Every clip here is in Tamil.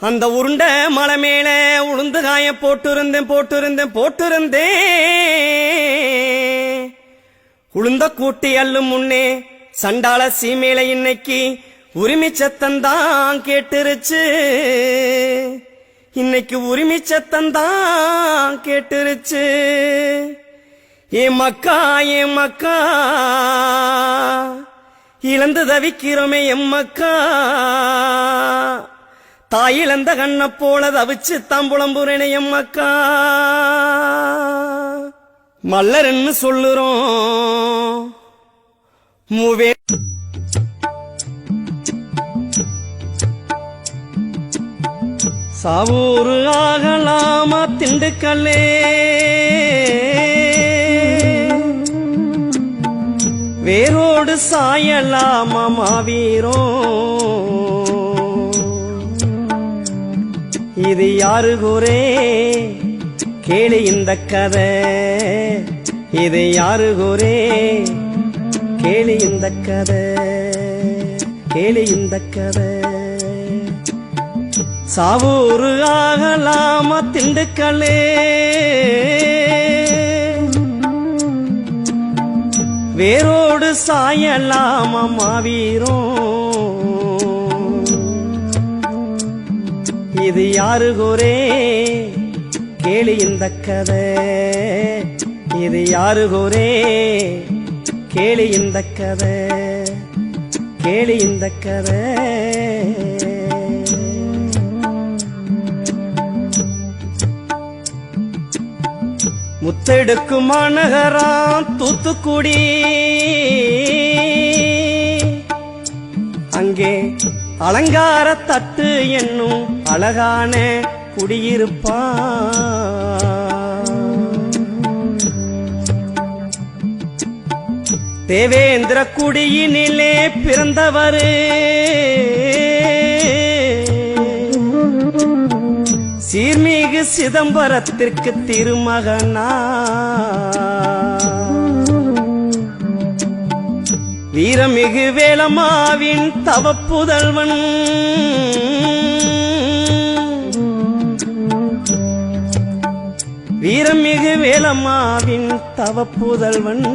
அந்த உருண்ட மலை மேல உளுந்து காய போட்டிருந்தேன் போட்டிருந்தேன் போட்டிருந்தேன். உளுந்த கூட்டி அள்ளும் முன்னே சண்டாள சீமேல இன்னைக்கு உரிமை சத்தந்தான் கேட்டுருச்சு. இன்னைக்கு உரிமை சத்தந்தான் கேட்டுருச்சு. ஏ மக்கா ஏ மக்கா இழந்து தவிக்கிறோமே எம்மக்கா தாயிழந்த கண்ண போல தவிச்சு தம்புளம்புறேனே அக்கா. மல்லர்ன்னு சொல்லுறோம். மூவே சாவூரு ஆகலாமா திண்டுக்கல்லே? வேரோடு சாயலாமா மாவீரோ? இது யாரு குரே கேளு இந்த கதை. இது யாரு கூரே கேளு இந்த கதை. கேளு இந்த கதை. சாவூரு ஆகலாம திண்டுக்கல்லே? வேரோடு சாயலாம மாவீரும் இது யாரு குரே கேளு இந்த கதை. இது யாரு குரே கேளு இந்த கதை. கேளு இந்த கதை. முத்தெடுக்கும் மாநகராம் தூத்துக்குடி. அங்கே அலங்கார தட்டு என்னும் அழகான குடியிருப்பான். தேவேந்திர குடியினிலே பிறந்தவரே. சீர்மிகு சிதம்பரத்திற்கு திருமகனா வீரமிகு வேளமாவின் தவப்புதல்வன். வீரமிகு வேளமாவின் தவப்புதல்வன்.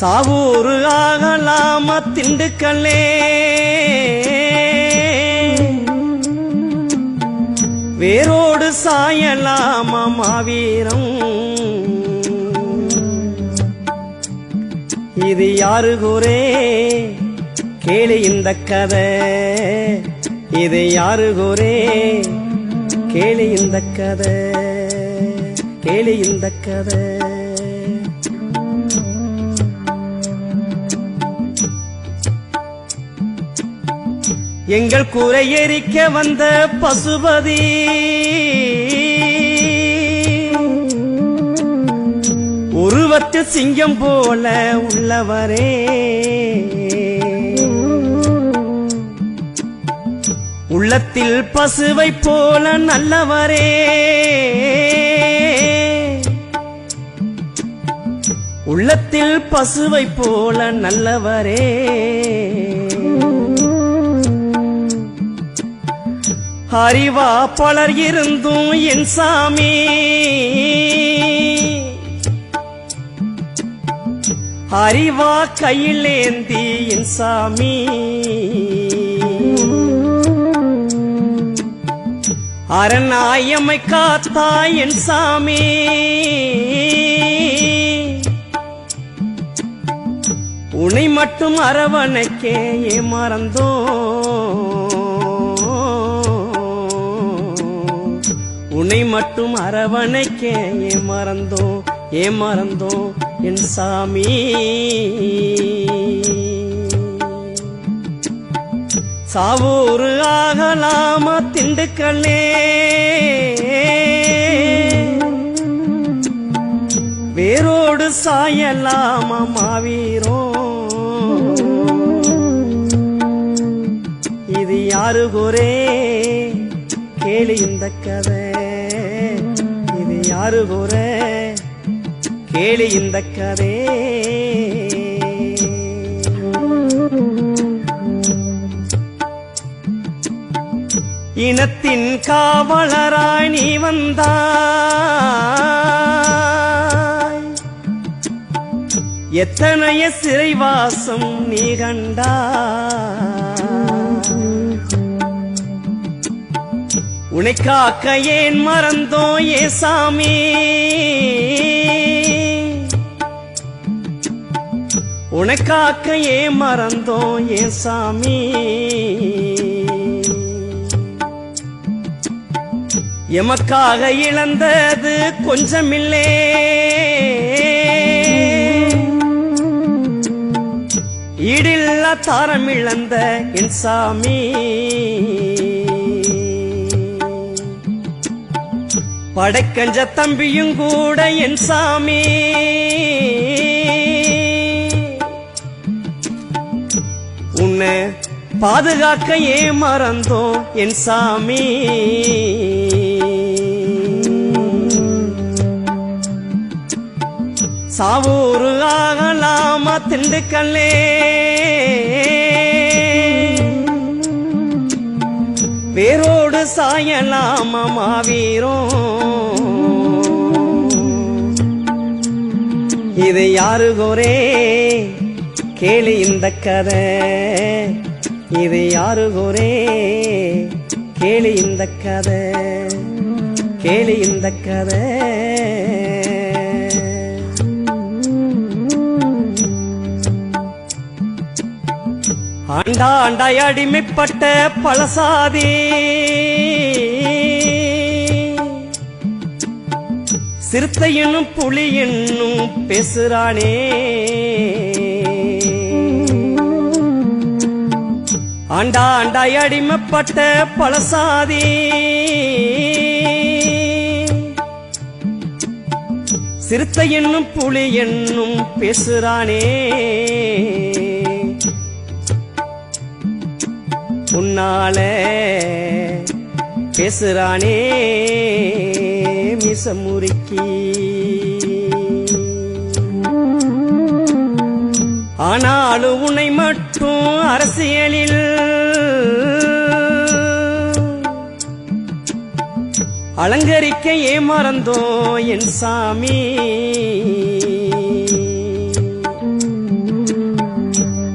சாவூரு ஆகலாம திண்டுக்கல்லே. வேரோடு சாயலாம மாவீரம். இது யாரு கூறே? கேளு இந்த கதை. இது யாரு கூறே? கேளு இந்த கதை. கேளு இந்த கதை. எங்கள் கூரை எரிக்க வந்த பசுபதி உருவத்து சிங்கம் போல உள்ளவரே. உள்ளத்தில் பசுவை போல நல்லவரே. உள்ளத்தில் பசுவை போல நல்லவரே. அறிவா பலர் இருந்தும் என் சாமி. அறிவா கையிலேந்தி என் சாமி. அரணாயமை காத்தா என் சாமி. உன்னை மட்டும் அரவணைக்கே மறந்தோ. உன்னை மட்டும் அரவணைக்கே மறந்தோம் ஏ மறந்தோம் என் சாமி. சாவூரு ஆகலாம திண்டுக்கல்லே? வேரோடு சாயலாம மாவீரோ? இது யாரு ஒரே கேளு இந்த கதை. இது யாரு ஒரே கேளு இந்த கதே. இனத்தின் காவலராய் நீ வந்தாய். எத்தனைய சிறைவாசம் நீ கண்டா உனைக்காக்க ஏன் மறந்தோ சாமி? காக்க ஏன் மறந்தோ சாமி? எமக்காக இழந்தது கொஞ்சமில்லே. ஈடில்ல தாரம் இழந்த என் சாமி. படைக்கஞ்ச தம்பியும் கூட என் சாமி. உன்னை பாதுகாக்க ஏன் மறந்தோம் என் சாமி. சாவூரு ஆகலாமா திண்டுக்கல்லே. வேரோடு சாயலாமா மாவீரம் இது யாரு கோரே? கேளு இந்த கதை. இது யாரு ஒரே கேளு இந்த கதை. கேளு இந்த கதை. ஆண்டா ஆண்டாய் அடிமைப்பட்ட பழசாதி. சிறுத்தை என்னும் புலி என்னும் பேசுறானே. ஆண்டா ஆண்டாய் அடிமைப்பட்ட பழசாதி. சிறுத்தை என்னும் புலி என்னும் பேசுறானே. உன்னால பேசுறானே மிச ஆனாலும் உன்னை மட்டும் அரசியலில் அலங்கரிக்க ஏமறந்தோ என் சாமி.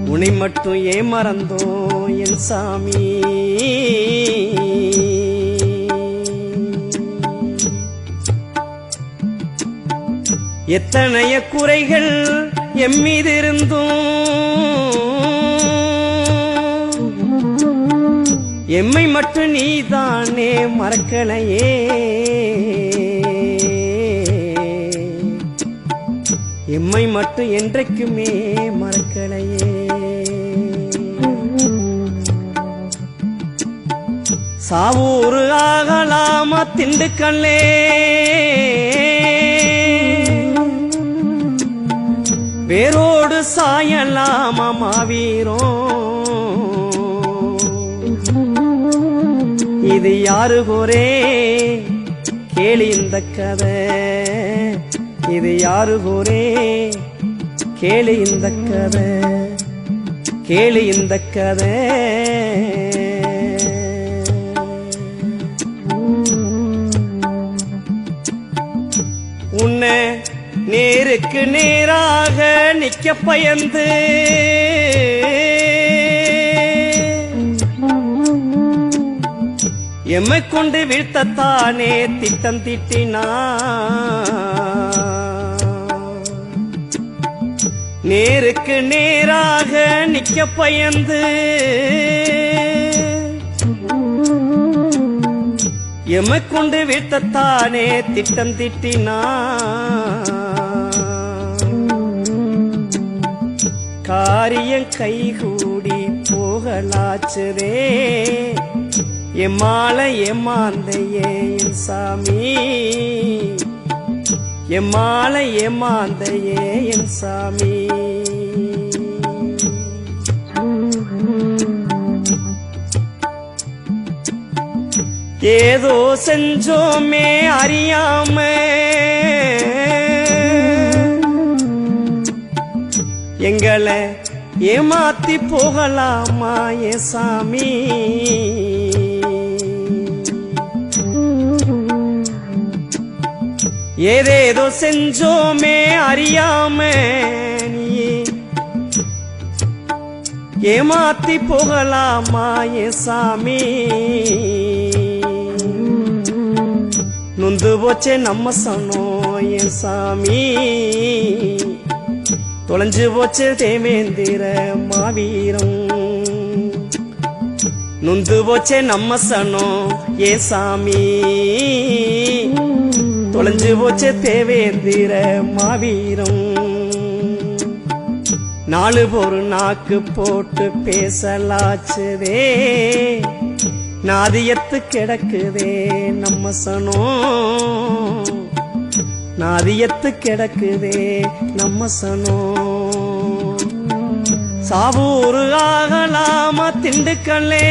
உன்னை மட்டும் ஏமறந்தோ என் சாமி. எத்தனைய குறைகள் எம்மிதிருந்தும். எம்மை மட்டும் நீதானே மறக்கலையே. எம்மை மட்டும் என்றைக்குமே மறக்கலையே. சாவூரு ஆகலாமா திண்டுக்கல்லே. வேரோடு சாயலாமா மாவீரம் இது யாரு கோரே கேளு இந்த கதை. இது யாரு கோரே கேளு இந்த கதை. கேளு இந்த கதை. நேருக்கு நேராக நிக்க பயந்து. எம்மை கொண்டு வீழ்த்தத்தானே திட்டம் திட்டினா நேருக்கு நேராக நிக்க பயந்து. எம்மை கொண்டு வீழ்த்தத்தானே திட்டம் திட்டினா கைகூடி போகலாச்சுதே எம்மால ஏமாந்தையே என் சாமி. எம்மால ஏமாந்தையே என் சாமி. ஏதோ செஞ்சோமே அறியாம. எங்களை ஏமாத்தி போகலாமா ஏ சாமி? ஏதேதோ செஞ்சோமே அறியாம நீயே. ஏமாத்தி போகலாமா ஏ சாமி? நொந்து போச்சே நம்ம சனோ என் சாமி. தொலைஞ்சு போச்சு தேவேந்திர மாவீரம். நொந்து போச்சே நம்ம சனம் ஏ சாமி. தொலைஞ்சு போச்சே தேவேந்திர மாவீரம். நாலு ஒரு நாக்கு போட்டு பேசலாச்சுதே. நாதியத்து கிடக்குதே நம்ம சனம் நாதியத்து கிடக்குதே நம்ம சனோ. சாவூரு ஆகலாமா திண்டுக்கல்லே.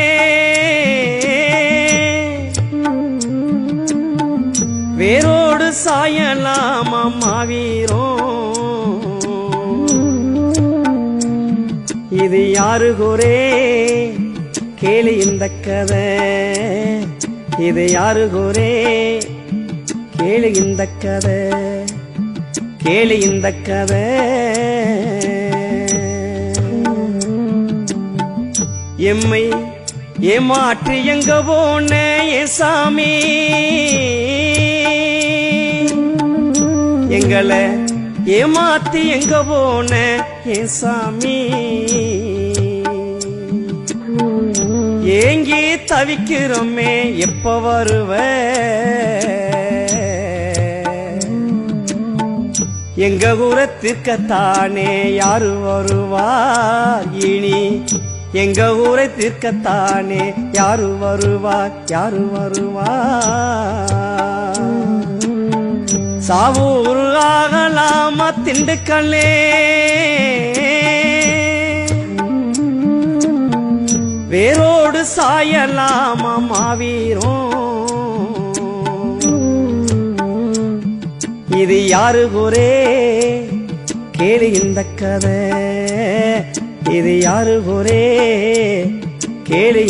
வேரோடு சாயலாமா மாவீரோ. இது யாரு கோரே? கேளு இந்த கதை. இது யாரு கோரே? கேளு இந்த கதை கேளு இந்த கதை எம்மை ஏமாற்றி எங்க போன என் சாமி? எங்களை ஏமாத்தி எங்க போன என் சாமி? ஏங்கி தவிக்கிறோமே எப்ப வருவ? எங்க ஊரத்திற்கத்தானே யாரு வருவார் இனி? எங்க ஊரை தீர்க்கத்தானே யாரு வருவார்? யாரு வருவார்? சாவூர் ஆகலாமா திண்டுக்கல்லே? வேரோடு சாயலாமா மாவீரம் இது யாரு ஊரே? கேளு இந்த கதை. இது யாரு ஊரே? கேளு